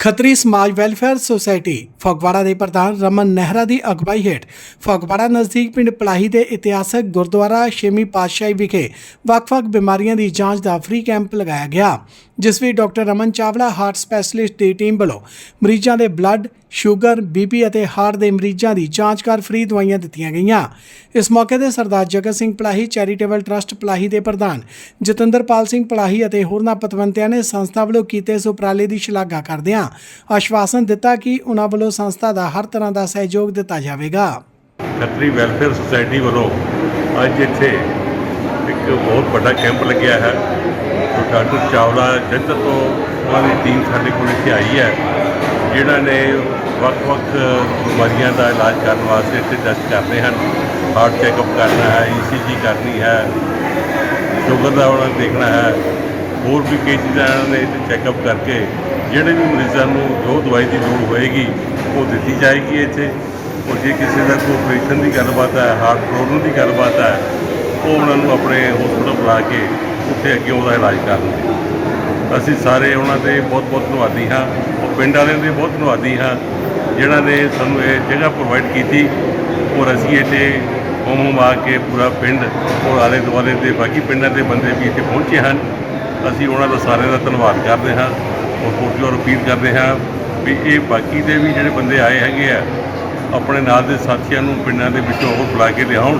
ਖੱਤਰੀ ਸਮਾਜ welfare society Phagwara ਦੇ ਪ੍ਰਧਾਨ ਰਮਨ ਨਹਿਰਾ ਦੀ ਅਗਵਾਈ ਹੇਠ ਫਗਵਾੜਾ ਨਜ਼ਦੀਕ ਪਿੰਡ ਪਲਾਹੀ ਦੇ ਇਤਿਹਾਸਕ ਗੁਰਦੁਆਰਾ ਛੇਵੀਂ ਪਾਤਸ਼ਾਹੀ ਵਿਖੇ ਵੱਖ-ਵੱਖ ਬਿਮਾਰੀਆਂ ਦੀ ਜਾਂਚ ਦਾ ਫ੍ਰੀ ਕੈਂਪ ਲਗਾਇਆ ਗਿਆ। ਜਿਸ ਵਿੱਚ doctor Raman Chawla heart specialist ਦੀ ਟੀਮ ਵੱਲੋਂ ਮਰੀਜ਼ਾਂ ਦੇ ਬਲੱਡ, ਸ਼ੂਗਰ ਬੀਪੀ ਅਤੇ ਹਾਰਟ ਦੇ ਮਰੀਜ਼ਾਂ ਦੀ ਜਾਂਚ ਕਰ ਫ੍ਰੀ ਦਵਾਈਆਂ ਦਿੱਤੀਆਂ ਗਈਆਂ। ਇਸ ਮੌਕੇ ਤੇ ਸਰਦਾਰ ਜਗਤ ਸਿੰਘ ਪਲਾਹੀ ਚੈਰੀਟੇਬਲ ਟਰਸਟ ਪਲਾਹੀ ਦੇ ਪ੍ਰਧਾਨ ਜਤਿੰਦਰਪਾਲ ਸਿੰਘ ਪਲਾਹੀ ਅਤੇ ਹੋਰਨਾਂ ਪਤਵੰਤਿਆਂ ਨੇ ਸੰਸਥਾ ਵੱਲੋਂ ਕੀਤੇ ਇਸ ਉਪਰਾਲੇ ਦੀ ਸ਼ਲਾਘਾ ਕਰਦਿਆਂ ਆਸ਼ਵਾਸਨ ਦਿੱਤਾ ਕਿ ਉਹਨਾਂ ਵੱਲੋਂ ਸੰਸਥਾ ਦਾ ਹਰ ਤਰ੍ਹਾਂ ਦਾ ਸਹਿਯੋਗ ਦਿੱਤਾ ਜਾਵੇਗਾ। ਖੱਤਰੀ ਵੈਲਫੇਅਰ ਸੁਸਾਇਟੀ ਵੱਲੋਂ ਅੱਜ ਇੱਥੇ ਇੱਕ ਬਹੁਤ ਵੱਡਾ ਕੈਂਪ ਲੱਗਿਆ ਹੈ। ਡਾਕਟਰ ਚਾਵਲਾ ਜੰਦਰ ਤੋਂ ਉਹਨਾਂ ਦੀ ਟੀਮ ਸਾਡੇ ਕੋਲ ਇੱਥੇ ਆਈ ਹੈ ਜਿਹੜਾ ਨੇ ਵੱਖ-ਵੱਖ ਬਿਮਾਰੀਆਂ ਦਾ ਇਲਾਜ ਕਰਨ ਵਾਸਤੇ ਇੱਥੇ ਟੈਸਟ ਕਰਨੇ ਹਨ। ਹਾਰਟ ਚੈੱਕਅਪ ਕਰਨਾ ਹੈ ਈਸੀਜੀ ਕਰਨੀ ਹੈ ਸ਼ੂਗਰ ਦਾ ਉਹਨਾਂ ਦੇਖਣਾ ਹੈ। ਹੋਰ ਵੀ ਕਈ ਚੀਜ਼ਾਂ ਇਹਨਾਂ ਨੇ ਇੱਥੇ ਚੈੱਕਅਪ ਕਰਕੇ ਜਿਹੜੇ ਵੀ ਮਰੀਜ਼ਾਂ ਨੂੰ ਜੋ ਦਵਾਈ ਦੀ ਲੋੜ ਹੋਏਗੀ, ਉਹ ਦਿੱਤੀ ਜਾਏਗੀ ਇੱਥੇ। ਔਰ ਜੇ ਕਿਸੇ ਦਾ ਕੋਈ ਆਪਰੇਸ਼ਨ ਦੀ ਗੱਲਬਾਤ ਹੈ ਹਾਰਟ ਪ੍ਰੋਬਲਮ ਦੀ ਗੱਲਬਾਤ ਹੈ, ਉਹ ਉਹਨਾਂ ਨੂੰ ਆਪਣੇ ਹਸਪਤਾਲ ਬੁਲਾ ਕੇ ਉੱਥੇ ਅੱਗੇ ਉਹਦਾ ਇਲਾਜ ਕਰਨਗੇ ਅਸੀਂ ਸਾਰੇ ਉਹਨਾਂ ਦੇ ਬਹੁਤ ਬਹੁਤ ਧੰਨਵਾਦੀ ਹਾਂ, ਉਹ ਪਿੰਡ ਵਾਲਿਆਂ ਦੇ ਬਹੁਤ ਧੰਨਵਾਦੀ ਹਾਂ ਜਿਹੜਾ ਨੇ ਸਾਨੂੰ ਇਹ ਜਗ੍ਹਾ ਪ੍ਰੋਵਾਈਡ ਕੀਤੀ ਔਰ ਅਸੀਂ ਇੱਥੇ ਹੋਮ ਹੋਮ ਆ ਕੇ ਪੂਰਾ ਪਿੰਡ ਔਰ ਆਲੇ ਦੁਆਲੇ ਦੇ ਬਾਕੀ ਪਿੰਡਾਂ ਦੇ ਬੰਦੇ ਵੀ ਇੱਥੇ ਪਹੁੰਚੇ ਹਨ। ਅਸੀਂ ਉਹਨਾਂ ਦਾ ਸਾਰਿਆਂ ਦਾ ਧੰਨਵਾਦ ਕਰਦੇ ਹਾਂ ਔਰ ਪੁਰਜੋਰ ਅਪੀਲ ਕਰਦੇ ਹਾਂ ਵੀ ਇਹ ਬਾਕੀ ਦੇ ਵੀ ਜਿਹੜੇ ਬੰਦੇ ਆਏ ਹੈਗੇ ਆ, ਆਪਣੇ ਨਾਲ ਦੇ ਸਾਥੀਆਂ ਨੂੰ ਪਿੰਡਾਂ ਦੇ ਵਿੱਚੋਂ ਉਹ ਬੁਲਾ ਕੇ ਲਿਆਉਣ।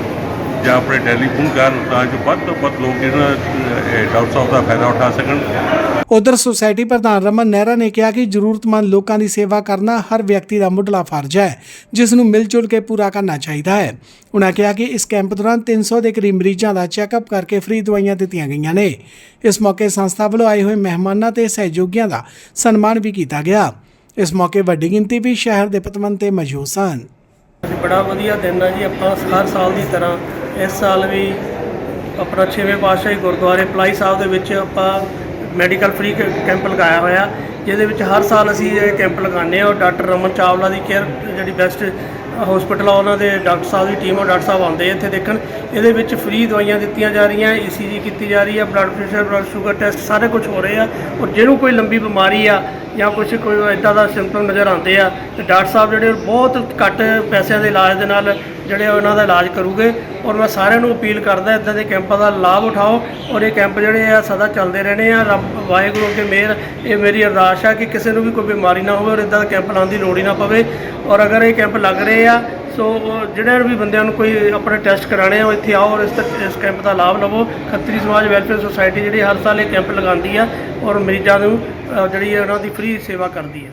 ਜਾਂ ਆਪਣੇ ਟੈਲੀਫੋਨ ਕਰਨ ਤਾਂ ਜੋ ਵੱਧ ਤੋਂ ਵੱਧ ਲੋਕ ਇਹਨਾਂ ਡਾਕਟਰ ਸਾਹਿਬ ਦਾ ਫਾਇਦਾ ਉਠਾ ਸਕਣ। ਉਧਰ ਸੁਸਾਇਟੀ ਪ੍ਰਧਾਨ ਰਮਨ ਨਹਿਰਾ ਨੇ ਕਿਹਾ ਕਿ ਜ਼ਰੂਰਤਮੰਦ ਲੋਕਾਂ ਦੀ ਸੇਵਾ ਕਰਨਾ ਹਰ ਵਿਅਕਤੀ ਦਾ ਮੁੱਢਲਾ ਫਰਜ਼ ਹੈ ਜਿਸ ਨੂੰ ਮਿਲ ਜੁਲ ਕੇ ਪੂਰਾ ਕਰਨਾ ਚਾਹੀਦਾ ਹੈ। ਉਨ੍ਹਾਂ ਕਿਹਾ ਕਿ ਇਸ ਕੈਂਪ ਦੌਰਾਨ 300 ਦੇ ਕਰੀਬ ਮਰੀਜ਼ਾਂ ਦਾ ਚੈੱਕਅਪ ਕਰਕੇ ਫ੍ਰੀ ਦਵਾਈਆਂ ਦਿੱਤੀਆਂ ਗਈਆਂ ਨੇ। ਇਸ ਮੌਕੇ ਸੰਸਥਾ ਵੱਲੋਂ ਆਏ ਹੋਏ ਮਹਿਮਾਨਾਂ ਤੇ ਸਹਿਯੋਗੀਆਂ ਦਾ ਸਨਮਾਨ ਵੀ ਕੀਤਾ ਗਿਆ। ਇਸ ਮੌਕੇ ਵੱਡੀ ਗਿਣਤੀ ਵੀ ਸ਼ਹਿਰ ਦੇ ਪਤਵੰਤੇ ਮੌਜੂਦ ਸਨ। ਬੜਾ ਵਧੀਆ ਦਿਨ ਹੈ ਜੀ ਆਪਾਂ ਹਰ ਸਾਲ ਦੀ ਤਰ੍ਹਾਂ ਇਸ ਸਾਲ ਵੀ ਆਪਣਾ ਛੇਵੇਂ ਪਾਤਸ਼ਾਹੀ ਗੁਰਦੁਆਰੇ ਪਲਾਈ ਸਾਹਿਬ ਦੇ ਵਿੱਚ ਆਪਾਂ ਮੈਡੀਕਲ ਫ੍ਰੀ ਕੈਂਪ ਲਗਾਇਆ ਹੋਇਆ। ਜਿਹਦੇ ਵਿੱਚ ਹਰ ਸਾਲ ਅਸੀਂ ਇਹ ਕੈਂਪ ਲਗਾਉਂਦੇ ਹਾਂ। ਔਰ ਡਾਕਟਰ ਰਮਨ ਚਾਵਲਾ ਦੀ ਕੇਅਰ, ਜਿਹੜੀ ਬੈਸਟ ਹਸਪੀਟਲ ਆ, ਉਹਨਾਂ ਦੇ ਡਾਕਟਰ ਸਾਹਿਬ ਦੀ ਟੀਮ ਔਰ ਡਾਕਟਰ ਸਾਹਿਬ ਆਉਂਦੇ ਆ ਇੱਥੇ ਦੇਖਣ। ਇਹਦੇ ਵਿੱਚ ਫ੍ਰੀ ਦਵਾਈਆਂ ਦਿੱਤੀਆਂ ਜਾ ਰਹੀਆਂ ਈਸੀਜੀ ਕੀਤੀ ਜਾ ਰਹੀ ਹੈ blood pressure blood sugar test ਸਾਰੇ ਕੁਝ ਹੋ ਰਹੇ ਆ। ਔਰ ਜਿਹਨੂੰ ਕੋਈ ਲੰਬੀ ਬਿਮਾਰੀ ਆ ਜਾਂ ਕੁਝ ਕੋਈ ਇਦਾਂ ਦਾ ਸਿੰਪਟਮ ਨਜ਼ਰ ਆਉਂਦੇ ਆ, ਤੇ ਡਾਕਟਰ ਸਾਹਿਬ ਜਿਹੜੇ ਬਹੁਤ ਘੱਟ ਪੈਸਿਆਂ ਦੇ ਇਲਾਜ ਦੇ ਨਾਲ ਜਿਹੜੇ ਉਹਨਾਂ ਦਾ ਇਲਾਜ ਕਰੂਗੇ ਔਰ ਮੈਂ ਸਾਰਿਆਂ ਨੂੰ ਅਪੀਲ ਕਰਦਾ ਇਦਾਂ ਦੇ ਕੈਂਪਾਂ ਦਾ ਲਾਭ ਉਠਾਓ ਔਰ ਇਹ ਕੈਂਪ ਜਿਹੜੇ ਆ ਸਦਾ ਚੱਲਦੇ ਰਹਿਣੇ ਆ। ਰੱਬ, ਵਾਹਿਗੁਰੂ ਕੇ ਮਿਹਰ, ਇਹ ਮੇਰੀ ਅਰਦਾਸ ਆ ਕਿ ਕਿਸੇ ਨੂੰ ਵੀ ਕੋਈ ਬਿਮਾਰੀ ਨਾ ਹੋਵੇ ਔਰ ਇਦਾਂ ਦਾ ਕੈਂਪ ਲਾਉਣ ਦੀ ਲੋੜ ਹੀ ਨਾ ਪਵੇ ਔਰ ਅਗਰ ਇਹ ਕੈਂਪ ਲੱਗ ਰਹੇ ਆ, ਸੋ ਉਹ ਜਿਹੜੇ ਵੀ ਬੰਦਿਆਂ ਨੂੰ ਕੋਈ ਆਪਣੇ ਟੈਸਟ ਕਰਾਣੇ ਆ, ਉਹ ਇੱਥੇ ਆਓ ਔਰ ਇਸ ਤ- ਇਸ ਕੈਂਪ ਦਾ ਲਾਭ ਲਵੋ। ਖੱਤਰੀ ਸਮਾਜ ਵੈਲਫੇਅਰ ਸੁਸਾਇਟੀ ਜਿਹੜੀ ਹਰ ਸਾਲ ਇਹ ਕੈਂਪ ਲਗਾਉਂਦੀ ਆ ਔਰ ਮਰੀਜ਼ਾਂ ਨੂੰ ਜਿਹੜੀ ਹੈ ਉਹਨਾਂ ਦੀ ਫ੍ਰੀ ਸੇਵਾ ਕਰਦੀ ਹੈ।